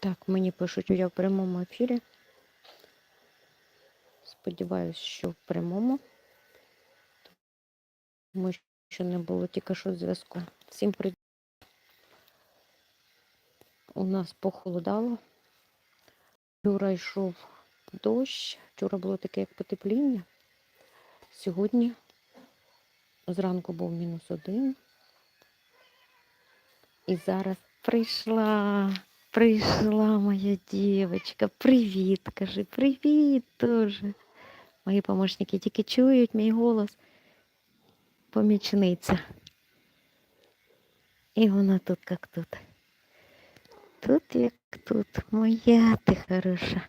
Так, мені пишуть, я в прямому ефірі. Сподіваюсь, що в прямому. Тому що не було тільки що зв'язку. Всім привіт. У нас похолодало. Вчора йшов дощ. Вчора було таке як потепління. Сьогодні зранку був мінус один. І зараз прийшла, прийшла моя дівчинка. Привіт, кажи, привіт дуже. Мої помощники тільки чують мій голос. Помічниця. І вона тут як тут. Тут як тут. Моя ти хороша.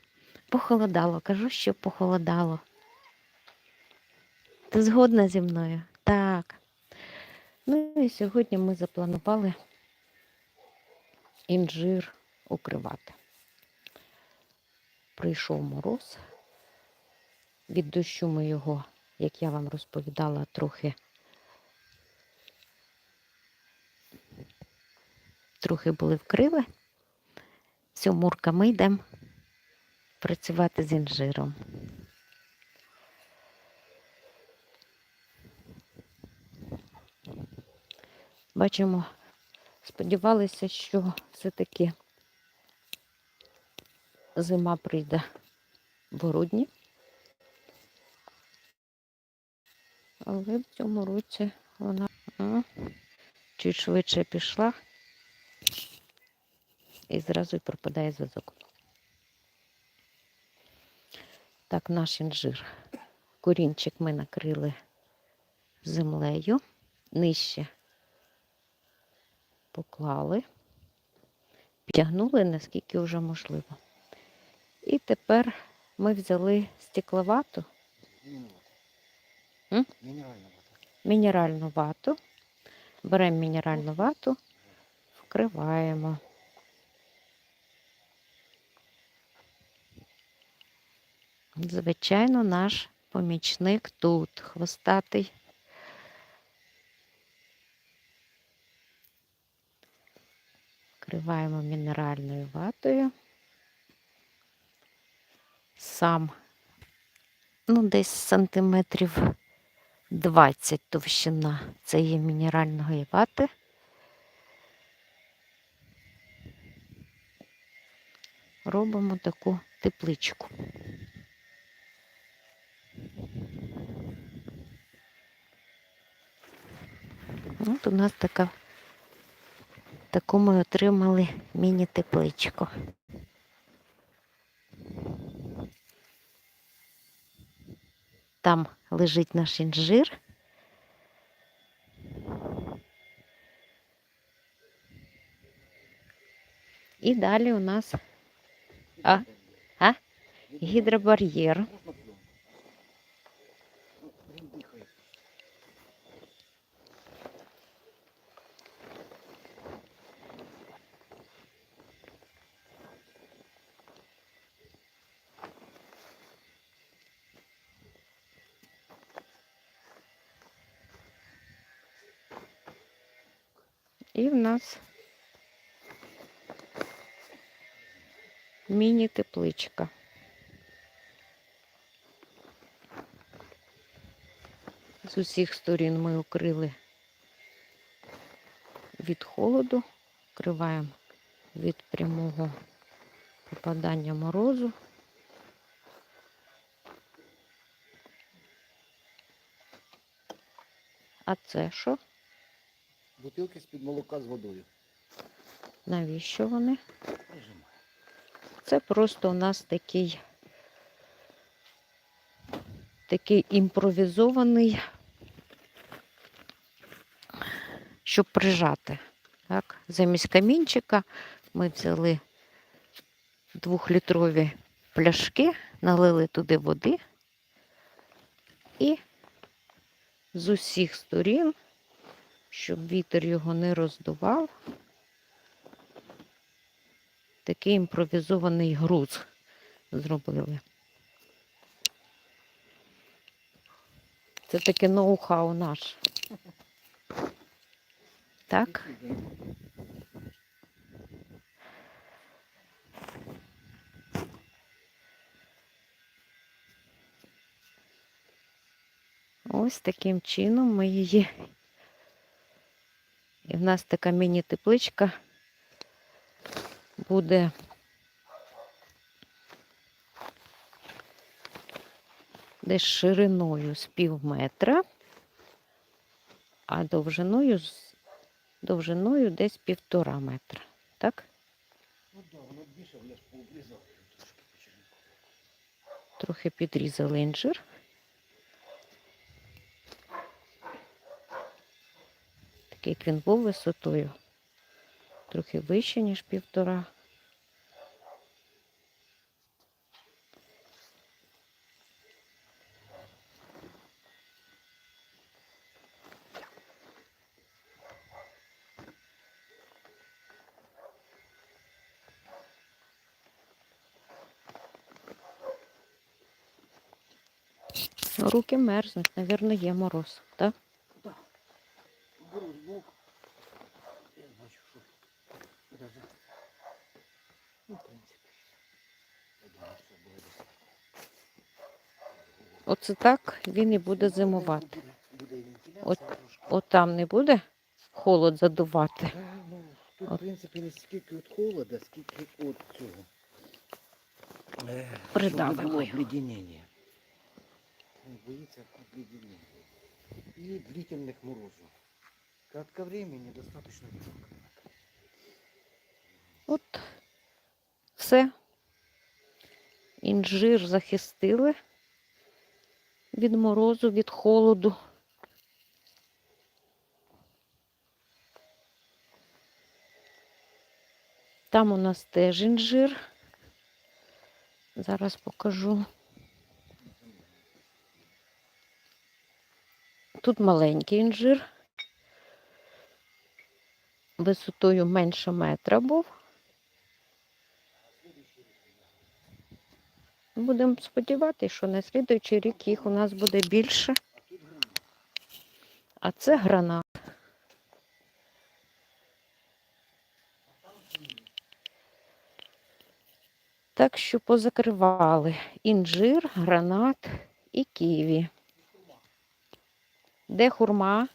Похолодало, кажу, що похолодало. Ти згодна зі мною? Так. Ну і сьогодні ми запланували інжир укривати. Прийшов мороз. Від дощу ми його, як я вам розповідала, трохи трохи були вкрили. Все, Мурка, ми йдемо працювати з інжиром. Бачимо, сподівалися, що все-таки зима прийде в грудні. Але в цьому році вона м, чуть швидше пішла і зразу й пропадає зв'язок. Так, наш інжир. Корінчик ми накрили землею, нижче поклали, підтягнули, наскільки вже можливо. І тепер ми взяли стекловату, М? Мінеральна вода. мінеральну вату. Беремо мінеральну вату, вкриваємо. Звичайно, наш помічник тут, хвостатий. Вкриваємо мінеральною ватою. Сам, ну, десь сантиметрів 20 товщина. Це є мінеральної вати. Робимо таку тепличку. От у нас така, таку ми отримали міні-тепличку. Там лежить наш інжир. І далі у нас А? А? гідробар'єр. І в нас міні-тепличка. З усіх сторін ми укрили від холоду, вкриваємо від прямого попадання морозу. А це що? Бутилки з-під молока з водою. Навіщо вони? Це просто у нас такий, такий імпровізований, щоб прижати. Так? Замість камінчика ми взяли двохлітрові пляшки, налили туди води і з усіх сторін, щоб вітер його не роздував. Такий імпровізований груз зробили. Це таке ноу-хау наш. Так? Ось таким чином ми її в нас така міні-тепличка буде десь шириною з пів метра, а довжиною, з- довжиною десь півтора метра. Так? Ну так, воно більше, я ж пообрізав. Трохи підрізали інжир. Такий як він був висотою. Трохи вище, ніж півтора. Руки мерзнуть, навірно, є мороз, так? Так. Беру збоку. Я бачу, що даже. Ну, в принципі. Я думаю, що буде достатньо. Оце так він і буде зимувати. От- трошки. Отам не буде холод задувати. Ну, тут, в принципі, не скільки від холода, скільки від цього. Е, було його. обледенення. Він боїться обледенення. І длительних морозів. Кратко времени достаточно. От все. Інжир захистили від морозу, від холоду. Там у нас теж інжир. Зараз покажу. Тут маленький інжир. Висотою менше метра був. Будемо сподіватися, що на слідуючий рік їх у нас буде більше. А це гранат. Так що позакривали інжир, гранат і ківі. Де хурма?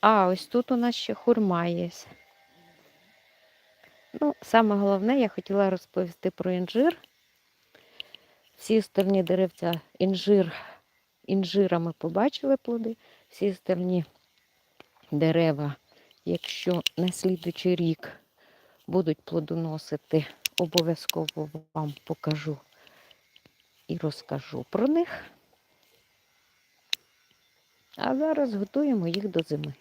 А, ось тут у нас ще хурма є. Ну, саме головне, я хотіла розповісти про інжир. Всі остальні деревця інжир, інжирами побачили плоди. Всі остальні дерева, якщо на слідуючий рік будуть плодоносити, обов'язково вам покажу і розкажу про них. А зараз готуємо їх до зими.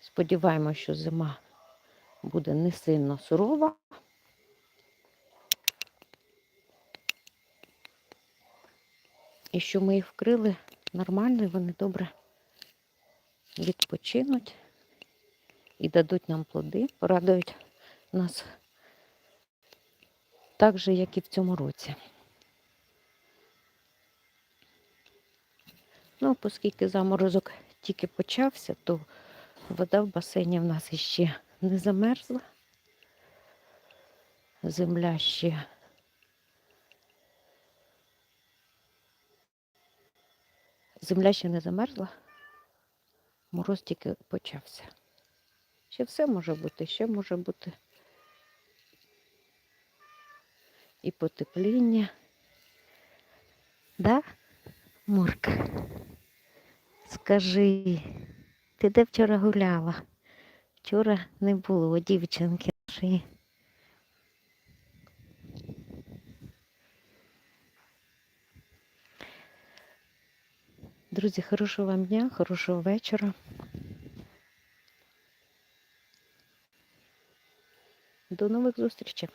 Сподіваємося, що зима буде не сильно сурова. І що ми їх вкрили нормально, і вони добре відпочинуть і дадуть нам плоди, порадують нас так же, як і в цьому році. Ну, оскільки заморозок тільки почався, то вода в басейні в нас іще не замерзла. Земля ще земля ще не замерзла. Мороз тільки почався. Ще все може бути, ще може бути і потепління. Да, Мурка? Скажи, ти де вчора гуляла? Вчора не було дівчинки нашої. Друзі, хорошого вам дня, хорошого вечора. До нових зустрічей.